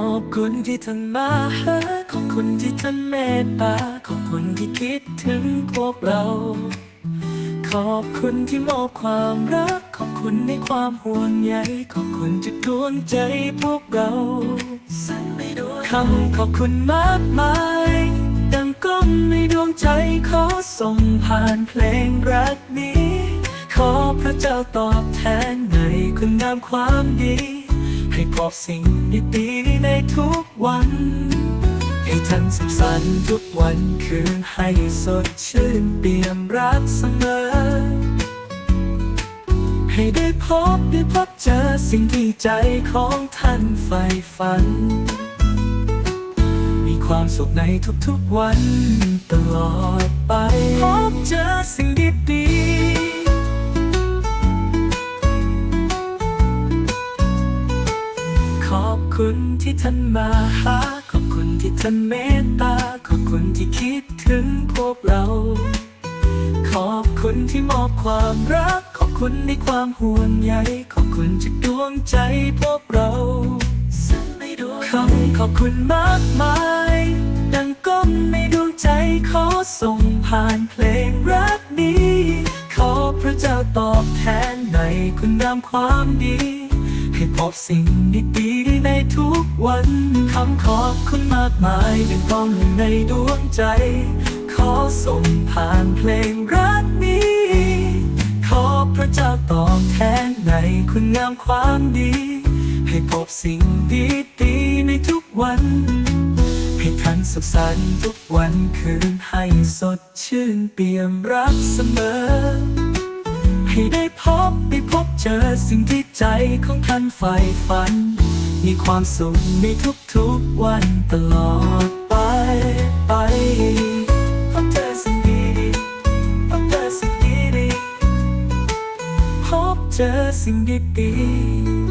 อบคุณที่ท่านมาหาขอบคุณที่ท่านเมตตาขอบคุณที่คิดถึงพวกเรา ขอบคุณที่มอบความรัก ขอบคุณในความห่วงใยขอบคุณจากดวงใจพวกเราคำขอบคุณมากมาย ดังก้มในดวงใจขอส่งผ่านเพลงรักนี้ ขอพระเจ้าตอบแทนในคุณงามความดี ให้พบสิ่งดีๆในทุกวัน ให้ท่านสุขสันต์ทุกวันคืนให้สดชื่นเปี่ยมรักเสมอ ให้ได้พบได้พบเจอสิ่งที่ใจของท่านใฝ่ฝัน มีความสุขในทุกๆวันตลอดไป พบเจอสิ่ง คุณที่ท่านมาหา ขอบคุณที่ท่านเมตตา ขอบคุณที่คิดถึงพวกเรา ขอบคุณที่มอบความรัก ขอบคุณในความห่วงใย ขอบคุณจากดวงใจพวกเราคำขอบคุณมากมาย ดังก้มในดวงใจขอส่งผ่านเพลงรักนี้ ขอพระเจ้าตอบแทนในคุณงามความดี ให้พบสิ่งดีๆใน วันคำขอบคุณมากมายดังก้องในดวงใจ ขอส่งผ่านเพลงรักนี้ ขอพระเจ้าตอบแทนในคุณงามความดี ให้พบสิ่งดีๆในทุกวัน ให้ท่านสุขสันต์ทุกวันคืนให้สดชื่นเปี่ยมรักเสมอ ให้ได้พบได้พบเจอสิ่งที่ใจของท่านใฝ่ฝัน มีความสุขในทุกๆวันตลอดไปไปพบเจอสิ่งดีๆพบเจอสิ่งดีดีพบเจอสิ่งดีดี